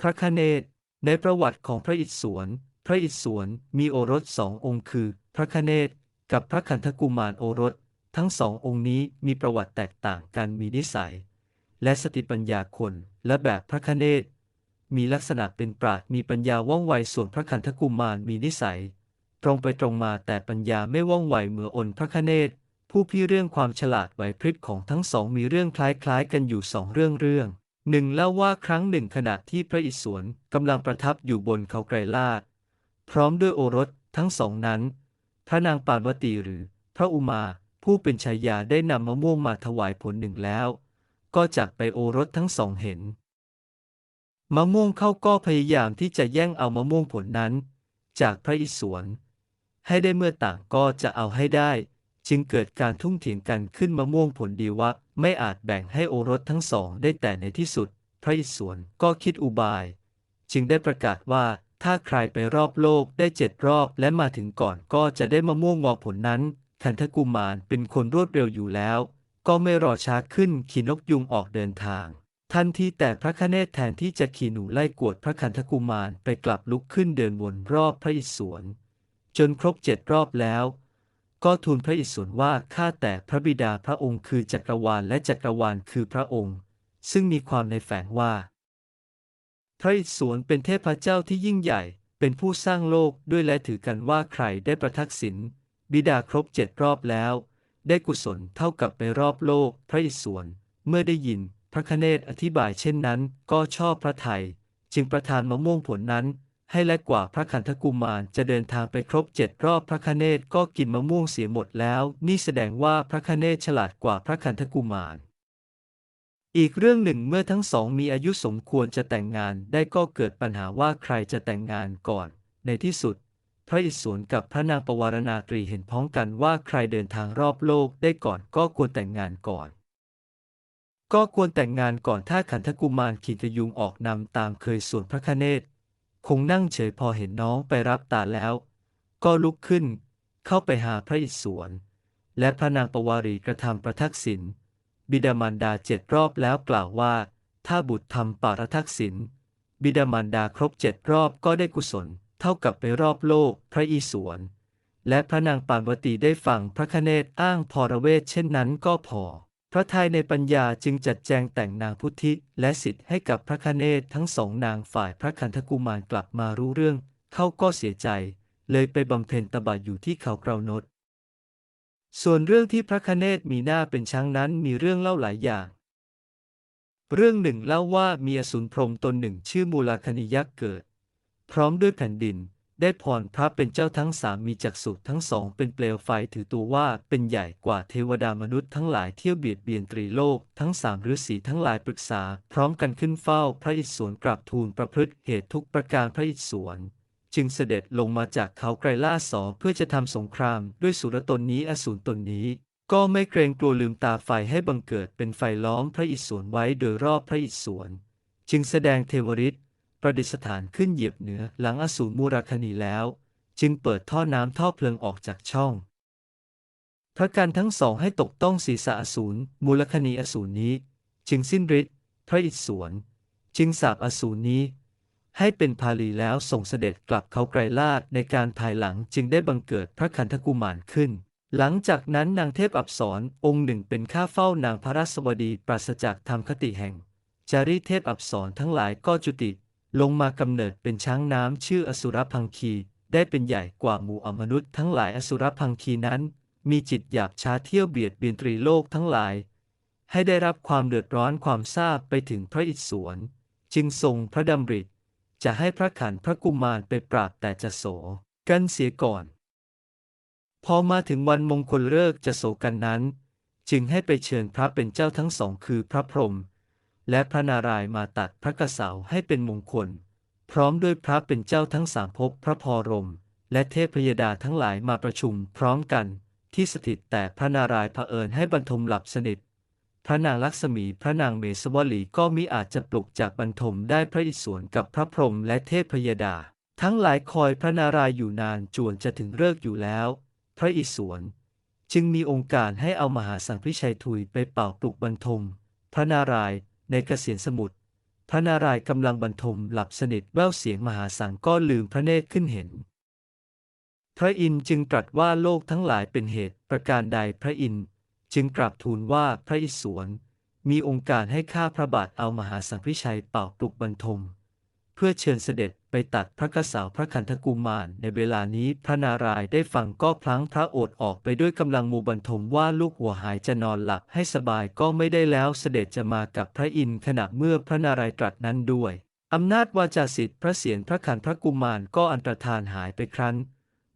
พระคเนศในประวัติของพระอิศวร พระอิศวรมีโอรสสององค์คือ พระคเนศกับพระคันธกุมารโอรส ทั้งสององค์นี้มีประวัติแตกต่างกันมีนิสัย และสติปัญญาคนและแบบพระคเนศมีลักษณะเป็นปราดมีปัญญาว่องไวส่วนพระคันธกุมารมีนิสัย ตรงไปตรงมาแต่ปัญญาไม่ว่องไวเหมืออนพระคเนศผู้พี่เรื่องความฉลาดไหวพริบของทั้งสองมีเรื่องคล้ายๆ กันอยู่สองเรื่องเรื่อง หนึ่งเล่าว่าครั้งหนึ่งขณะที่พระอิศวรกำลังประทับอยู่บนเขาไกรลาดพร้อมด้วยโอรสทั้งสองนั้น พระนางปานวตีหรือพระอุมาผู้เป็นชายาได้นำมะม่วงมาถวายผลหนึ่งแล้ว ก็จากไปโอรสทั้งสองเห็น มะม่วงเข้าก็พยายามที่จะแย่งเอามะม่วงผลนั้น จากพระอิศวรให้ได้เมื่อต่างก็จะเอาให้ได้ จึงเกิดการทุ่งเถียงกันขึ้นมะม่วงผลดีวะ ไม่อาจแบ่งให้โอรสทั้งสองได้แต่ในที่สุด พระอิศวรก็คิดอุบาย จึงได้ประกาศว่าถ้าใครไปรอบโลกได้เจ็ดรอบและมาถึงก่อนก็จะได้มะม่วงงอผลนั้นคันธกุมารเป็นคนรวดเร็วอยู่แล้ว ก็ไม่รอช้าขึ้นขี่นกยุงออกเดินทาง ทันทีแต่พระคเนศแทนที่จะขี่หนูไล่กวดพระคันธกุมารไปกลับลุกขึ้นเดินวนรอบพระอิศวรจนครบเจ็ดรอบแล้ว ก็ทูลพระอิศวรว่าข้าแต่พระบิดาพระองค์คือจักรวาลและจักรวาลคือพระองค์ ซึ่งมีความในแฝงว่า พระอิศวรเป็นเทพเจ้าที่ยิ่งใหญ่ เป็นผู้สร้างโลกด้วยและถือกันว่าใครได้ประทักษิณบิดาครบเจ็ดรอบแล้ว ได้กุศลเท่ากับไปรอบโลก พระอิศวรเมื่อได้ยิน พระคเนศอธิบายเช่นนั้น ก็ชอบพระไทย จึงประทานมะม่วงผลนั้น ให้และกว่าพระคันธกุมารจะเดินทางไปครบเจ็ดรอบพระคเนศก็กินมะม่วงเสียหมดแล้ว นี่แสดงว่าพระคเนศฉลาดกว่าพระคันธกุมาร อีกเรื่องหนึ่งเมื่อทั้งสองมีอายุสมควรจะแต่งงานได้ก็เกิดปัญหาว่าใครจะแต่งงานก่อน ในที่สุด พระอิศวรกับพระนางปวารณาตรีเห็นพ้องกันว่าใครเดินทางรอบโลกได้ก่อนก็ควรแต่งงานก่อนก็ควรแต่งงานก่อนถ้าขันธกุมารขีตยุงออกนำตามเคยส่วนพระคเนศ คงนั่งเฉยพอเห็นน้องไปรับตาแล้ว ก็ลุกขึ้น เข้าไปหาพระอิศวรและพระนางปวารีกระทำประทักษิณบิดามารดาเจ็ดรอบแล้วกล่าวว่า ถ้าบุตรทำปาระทักษิณบิดามารดาครบเจ็ดรอบก็ได้กุศล เท่ากับไปรอบโลกพระอิศวรและพระนางปานวตีได้ฟังพระคเนศอ้างพรเวทเช่นนั้นก็พอ พระทัยในปัญญาจึงจัดแจงแต่งนางพุทธิ และสิทธิ์ให้กับพระคเนศทั้งสองนางฝ่ายพระคันธกุมารกลับมารู้เรื่อง เขาก็เสียใจ เลยไปบำเพ็ญตบะอยู่ที่เขาเกรานดส่วนเรื่องที่พระคเนศมีหน้าเป็นช้างนั้นมีเรื่องเล่าหลายอย่าง เรื่องหนึ่งเล่าว่ามีอสูรพรมตนหนึ่งชื่อมูลคณิยักษ์เกิด พร้อมด้วยแผ่นดิน ได้พรพระเป็นเจ้าทั้งสามมีจักษุทั้งสองเป็นเปลวไฟถือตัวว่าเป็นใหญ่กว่าเทวดามนุษย์ทั้งหลายเที่ยวเบียดเบียนตรีโลก ทั้งสามฤาษีทั้งหลายปรึกษา พร้อมกันขึ้นเฝ้าพระอิศวรกราบทูลประพฤติเหตุทุกประการพระอิศวรจึงเสด็จลงมาจากเขาไกรล่าสอเพื่อจะทำสงครามด้วยสุรตนนี้อสูรตนนี้ ก็ไม่เกรงกลัวลืมตาไฟให้บังเกิดเป็นไฟล้อมพระอิศวรไว้โดยรอบพระอิศวรจึงแสดงเทวฤทธิ์ ประดิษฐานขึ้นเหยียบเหนือหลังอสูรมูราคณีแล้ว จึงเปิดท่อน้ำท่อเพลิงออกจากช่อง พระกันทั้งสองให้ตกต้องศีรษะอสูรมูลคณีอสูรนี้ จึงสิ้นฤทธิ์พระอิศวรจึงสาบอสูรนี้ ให้เป็นพาลีแล้วส่งเสด็จกลับเขาไกรลาดในการภายหลังจึงได้บังเกิดพระคันธกุมารขึ้น หลังจากนั้นนางเทพอับสรองค์หนึ่งเป็นข้าเฝ้านางพระราชบดีปราศจากธรรมคติแห่ง จารีเทพอับสรทั้งหลายก็จุติ ลงมากำเนิดเป็นช้างน้ำชื่ออสุรพังคี ได้เป็นใหญ่กว่าหมู่อมนุษย์ทั้งหลายอสุรพังคีนั้น มีจิตหยาบช้าเที่ยวเบียดเบียนตรีโลกทั้งหลาย ให้ได้รับความเดือดร้อนความทราบไปถึงพระอิศวรจึงทรงพระดำริจะให้พระขันพระกุมารไปปราบแต่จะโศกันเสียก่อน พอมาถึงวันมงคลเลิกจะโศกันนั้น จึงให้ไปเชิญพระเป็นเจ้าทั้งสองคือพระพรหม และพระนารายมาตัดพระกระเสาให้เป็นมงคล พร้อมด้วยพระเป็นเจ้าทั้งสามภพพระพรม และเทพยดาทั้งหลายมาประชุมพร้อมกัน ที่สถิตแต่พระนารายณ์เผอิญให้บรรทมหลับสนิทพระนางลักษมีพระนางเมสวลีก็มิอาจจะปลุกจากบรรทมได้พระอิศวรกับพระพรหมและเทพยดา ทั้งหลายคอยพระนารายณ์อยู่นานจวนจะถึงเลิกอยู่แล้ว พระอิศวรจึงมีองค์การให้เอามหาสังพิชัยทุยไปเป่าปลุกบรรทม พระนารายณ์ ในเกษียนสมุทรพระนารายณ์กำลังบรรทมหลับสนิทแววเสียงมหาสังก็ลืมพระเนตรขึ้นเห็น พระอินทร์จึงตรัสว่าโลกทั้งหลายเป็นเหตุประการใดพระอินทร์จึงกราบทูลว่าพระอิศวรมีองค์การให้ข้าพระบาทเอามหาสังพิชัยเป่าปลุกบรรทม พื่อเชิญเสด็จไปตัดพระกษาวพระคันธกุมารในเวลานี้พระนารายณ์ได้ฟังก็พลั้งพระโอษฐ์ออกไปด้วยกำลังมูบรรทมว่าลูกหัวหายจะนอนหลับให้สบายก็ไม่ได้แล้วเสด็จจะมากับพระอินทร์ขณะเมื่อพระนารายณ์ตรัสนั้นด้วยอำนาจวาจาสิทธิ์พระเศียรพระคันพระกุมารก็อันตรธานหายไปครั้น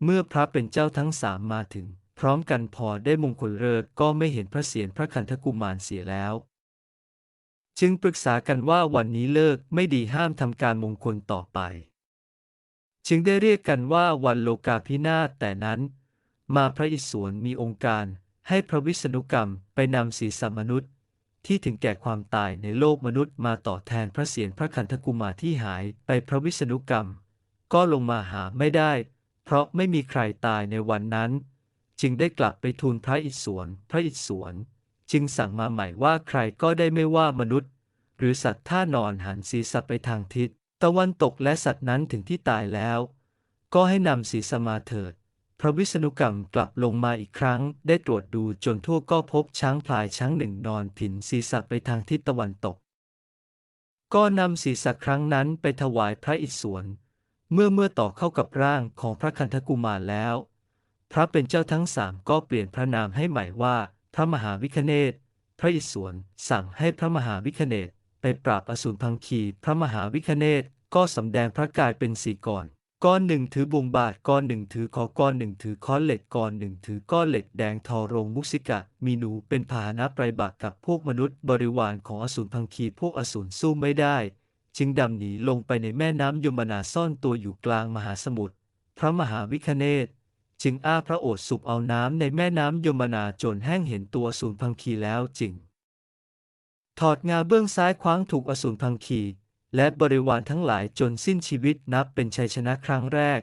เมื่อพระเป็นเจ้าทั้งสามมาถึง พร้อมกันพอได้มงคลเลิกก็ไม่เห็นพระเศียรพระคันธกุมารเสียแล้ว จึงปรึกษากันว่าวันนี้เลิกไม่ดีห้ามทำการมงคลต่อไป จึงได้เรียกกันว่าวันโลกาพินาศแต่นั้น มาพระอิศวรมีองค์การให้พระวิษณุกรรมไปนำศีรษะมนุษย์ ที่ถึงแก่ความตายในโลกมนุษย์มาต่อแทนพระเศียรพระคันธกุมารที่หายไปพระวิษณุกรรม ก็ลงมาหาไม่ได้ เพราะไม่มีใครตายในวันนั้น จึงได้กลับไปทูลพระอิศวรพระอิศวร จึงสั่งมาใหม่ว่าใครก็ได้ไม่ว่ามนุษย์ หรือสัตว์ท่านอนหันศีรษะไปทางทิศ ตะวันตกและสัตว์นั้นถึงที่ตายแล้ว ก็ให้นำศีรษะมาเถิด พระวิษณุกรรมกลับลงมาอีกครั้ง ได้ตรวจดูจนทั่วก็พบช้างพลายช้างหนึ่งนอนผินศีรษะไปทางทิศตะวันตก ก็นำศีรษะครั้งนั้นไปถวายพระอิศวรเมื่อเมื่อต่อเข้ากับร่างของพระคันธกุมารแล้ว พระเป็นเจ้าทั้งสามก็เปลี่ยนพระนามให้ใหม่ว่า พระมหาวิคเนศพระอิศวรสั่งให้พระมหาวิคเนศไปปราบอสูรพังคี พระมหาวิคเนศก็สำแดงพระกายเป็นสี่ก้อน ก้อนหนึ่งถือบุงบาทก้อนหนึ่งถือคอก้อนหนึ่งถือค้อนเหล็กก้อนหนึ่งถือก้อนเหล็กแดงทอโรงมุสิกะ มีหนูเป็นพาหนะไปบักกับพวกมนุษย์บริวารของอสูรพังคีพวกอสูรสู้ไม่ได้ จึงดำหนีลงไปในแม่น้ำยมนาซ่อนตัวอยู่กลางมหาสมุทรพระมหาวิคเนศ จึงอ้าพระโอษฐ์สูบเอาน้ำในแม่น้ำยมนาจนแห้งเห็นตัวสูรพังคีแล้วจริงถอดงาเบื้องซ้ายคว้างถูกอสูรพังคี และบริวารทั้งหลายจนสิ้นชีวิตนับเป็นชัยชนะครั้งแรก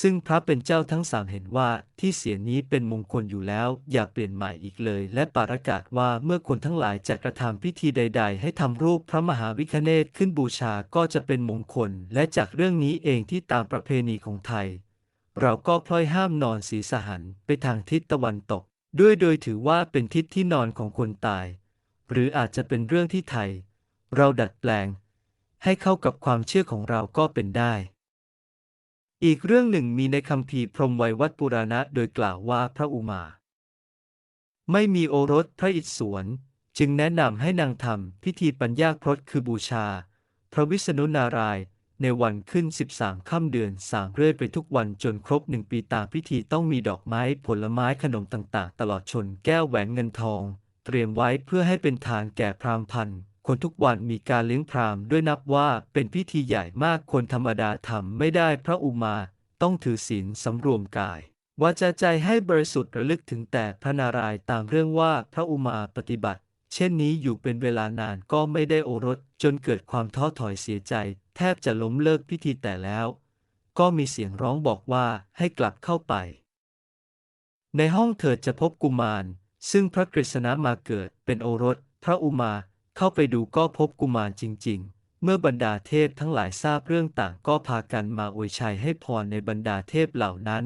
ซึ่งพระเป็นเจ้าทั้งสามเห็นว่าที่เสียนี้เป็นมงคลอยู่แล้วอย่าเปลี่ยนใหม่อีกเลย และประกาศว่าเมื่อคนทั้งหลายจะกระทำพิธีใด ๆ ให้ทำรูปพระมหาวิคเนศขึ้นบูชาก็จะเป็นมงคล และจากเรื่องนี้เองที่ตามประเพณีของไทย เราก็พลอยห้ามนอนศีรษะหันไปทางทิศตะวันตก ด้วยโดยถือว่าเป็นทิศที่นอนของคนตาย หรืออาจจะเป็นเรื่องที่ไทย เราดัดแปลง ให้เข้ากับความเชื่อของเราก็เป็นได้ อีกเรื่องหนึ่งมีในคัมภีพรหมไวยวัตปุราณะโดยกล่าวว่าพระอุมา ไม่มีโอรสพระอิศวรจึงแนะนำให้นางทำพิธีปัญญาพรตคือบูชา พระวิษณุนารายณ์ ในวันขึ้น 13 ค่ำเดือนสามเรื่อยไปทุกวันจนครบหนึ่งปีตามพิธีต้องมีดอกไม้ผลไม้ขนมต่างๆ ตลอดชนแก้วแหวนเงินทอง เตรียมไว้เพื่อให้เป็นทานแก่พราหมณ์พันธ์คนทุกวันมีการเลี้ยงพราหมณ์ด้วยนับว่าเป็นพิธีใหญ่มากคนธรรมดาทำไม่ได้พระอุมาต้องถือศีลสำรวมกายวาจาใจให้บริสุทธิ์ระลึกถึงแต่พระนารายณ์ตามเรื่องว่าพระอุมาปฏิบัติ เช่นนี้อยู่เป็นเวลานานก็ไม่ได้โอรสจนเกิดความท้อถอยเสียใจ แทบจะล้มเลิกพิธีแต่แล้ว ก็มีเสียงร้องบอกว่าให้กลับเข้าไป ในห้องเถิดจะพบกุมาร ซึ่งพระกฤษณะมาเกิดเป็นโอรส พระอุมาเข้าไปดูก็พบกุมารจริง ๆ เมื่อบรรดาเทพทั้งหลายทราบเรื่องต่างก็พากันมาอวยชัยให้พรในบรรดาเทพเหล่านั้น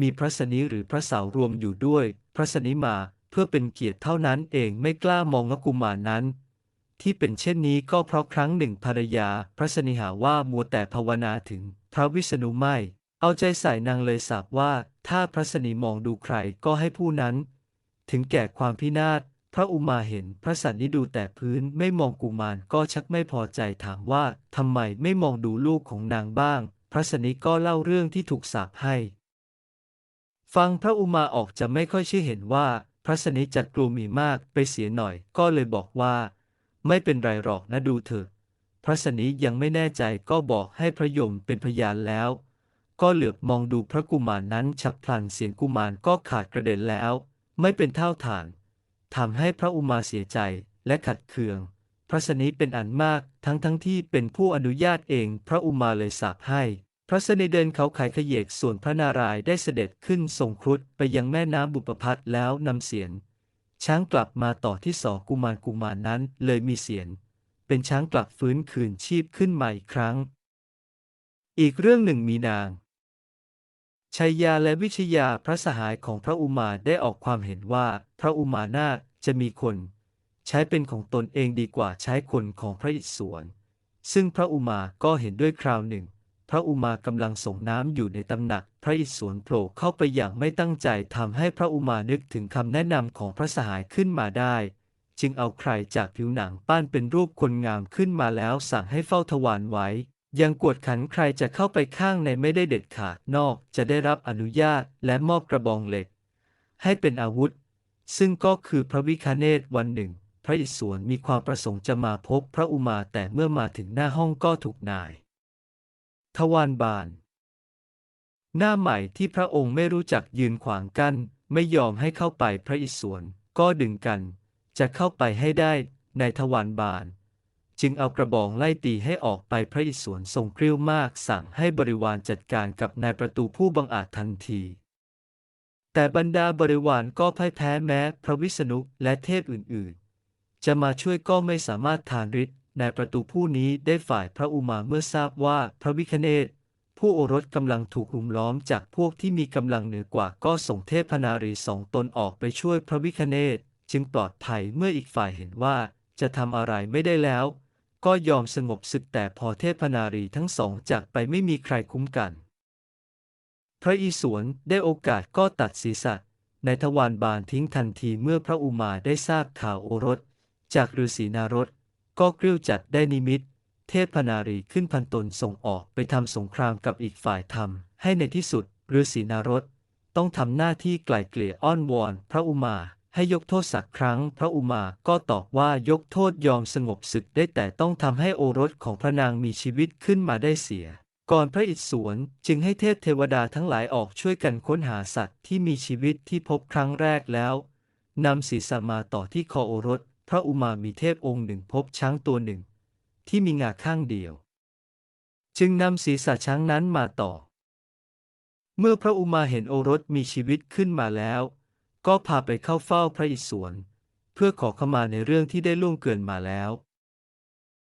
มีพระสนิหรือพระเสารวมอยู่ด้วย พระสนิมาเพื่อเป็นเกียรติเท่านั้นเองไม่กล้ามองกุมารนั้น ที่เป็นเช่นนี้ก็เพราะครั้งหนึ่งภรรยา พระสนิหาว่ามัวแต่ภาวนาถึง พระวิษณุไม่ เอาใจใส่นางเลยสาบว่า ถ้าพระสนิมองดูใครก็ให้ผู้นั้น ถึงแก่ความพินาศพระอุมาเห็นพระสันนิดูแต่พื้นไม่มองกุมารก็ชักไม่พอใจถามว่าทำไมไม่มองดูลูกของนางบ้าง พระสนิก็เล่าเรื่องที่ถูกสาปให้ ฟังพระอุมาออกจะไม่ค่อยเชื่อเห็นว่า พระสนิจัดกลัวมีมากไปเสียหน่อยก็เลยบอกว่า ไม่เป็นไรหรอกนะดูเถอะ พระสนิยังไม่แน่ใจก็บอกให้พระยมเป็นพยานแล้ว ก็เหลือบมองดูพระกุมารนั้นฉับพลันเสียงกุมารก็ขาดกระเด็นแล้ว ไม่เป็นเท่าฐานทำให้พระอุมาเสียใจและขัดเคือง พระสนิเป็นอันมากทั้งทั้งที่เป็นผู้อนุญาตเองพระอุมาเลยสาปให้ พระสนิเดินเขาไขขยเยกส่วนพระนารายณ์ได้เสด็จขึ้นทรงครุฑไปยังแม่น้ำบุปพัทแล้วนำเสียน ช้างกลับมาต่อที่สอกุมารกุมารนั้นเลยมีเสียนเป็นช้างกลับฟื้นคืนชีพขึ้นมาอีกครั้ง อีกเรื่องหนึ่งมีนางชัยยาและวิชยาพระสหายของพระอุมาได้ออกความเห็นว่า พระอุมานาจะมีคน ใช้เป็นของตนเองดีกว่าใช้คนของพระอิศวรซึ่งพระอุมาก็เห็นด้วยคราวหนึ่ง พระอุมากำลังส่งน้ำอยู่ในตำหนัก พระอิศวรโผล่เข้าไปอย่างไม่ตั้งใจทำให้พระอุมานึกถึงคำแนะนำของพระสหายขึ้นมาได้ จึงเอาใครจากผิวหนังปั้นเป็นรูปคนงามขึ้นมาแล้วสั่งให้เฝ้าทวารไว้ ยังกวดขันใครจะเข้าไปข้างในไม่ได้เด็ดขาดนอกจะได้รับอนุญาตและมอบกระบองเหล็ก ให้เป็นอาวุธ ซึ่งก็คือพระวิคเนศวันหนึ่ง พระอิศวรมีความประสงค์จะมาพบพระอุมาแต่เมื่อมาถึงหน้าห้องก็ถูกนาย ทวารบาน หน้าใหม่ที่พระองค์ไม่รู้จักยืนขวางกั้น ไม่ยอมให้เข้าไปพระอิศวรก็ดึงกัน จะเข้าไปให้ได้ในทวารบาน จึงเอากระบองไล่ตีให้ออกไปพระอิศวรทรงเกริ้วมากสั่งให้บริวารจัดการกับนายประตูผู้บังอาจทันทีแต่บรรดาบริวารก็พ่ายแพ้แม้ พระวิษณุและเทพอื่นๆ จะมาช่วยก็ไม่สามารถทานฤทธิ์ นายประตูผู้นี้ได้ฝ่ายพระอุมาเมื่อทราบว่าพระวิคเนศผู้โอรสกำลังถูกรุมล้อมจากพวกที่มีกำลังเหนือกว่าก็ส่งเทพนารีสองตนออกไปช่วยพระวิคเนศจึงปลอดภัยเมื่ออีกฝ่ายเห็นว่าจะทำอะไรไม่ได้แล้ว ก็ยอมสงบศึกแต่พอเทพนารีทั้งสองจากไปไม่มีใครคุ้มกัน พระอิศวรได้โอกาสก็ตัดศีรษะในทวารบานทิ้งทันทีเมื่อพระอุมาได้ทราบข่าวโอรส จากฤาษีนารถ ก็กริ้วจัดได้นิมิต เทพพนารีขึ้นพันตนส่งออกไปทำสงครามกับอีกฝ่ายทำให้ในที่สุดฤาษีนารถต้องทำหน้าที่ไกล่เกลี่ยอ้อนวอนพระอุมาให้ยกโทษสักครั้ง พระอุมาก็ตอบว่ายกโทษยอมสงบศึกได้แต่ต้องทำให้โอรสของพระนางมีชีวิตขึ้นมาได้เสีย ก่อนพระอิศวรจึงให้เทพเทวดาทั้งหลายออกช่วยกันค้นหาสัตว์ที่มีชีวิตที่พบครั้งแรกแล้วนำศีรษะมาต่อที่คอโอรส พระอุมามีเทพองค์หนึ่งพบช้างตัวหนึ่ง ที่มีงาข้างเดียว จึงนำศีรษะช้างนั้นมาต่อ เมื่อพระอุมาเห็นโอรสมีชีวิตขึ้นมาแล้ว ก็พาไปเข้าเฝ้าพระอิศวรเพื่อขอขมาในเรื่องที่ได้ล่วงเกินมาแล้ว